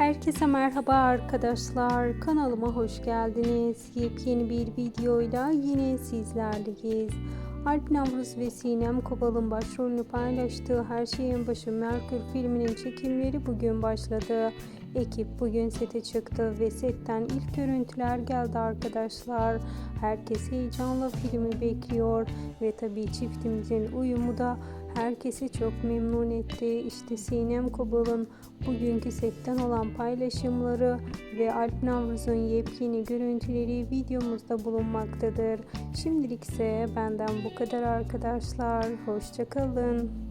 Herkese merhaba arkadaşlar. Kanalıma hoş geldiniz. Yepyeni bir videoyla yine sizlerleyiz. Alp Navruz ve Sinem Kobal'ın başrolünü paylaştığı Her Şeyin Başı Merkür filminin çekimleri bugün başladı. Ekip bugün sete çıktı ve setten ilk görüntüler geldi arkadaşlar. Herkes heyecanla filmi bekliyor ve tabii çiftimizin uyumu da herkesi çok memnun etti. İşte Sinem Kobal'ın bugünkü setten olan paylaşımları ve Alp Navruz'un yepyeni görüntüleri videomuzda bulunmaktadır. Şimdilik ise benden bu kadar arkadaşlar. Hoşçakalın.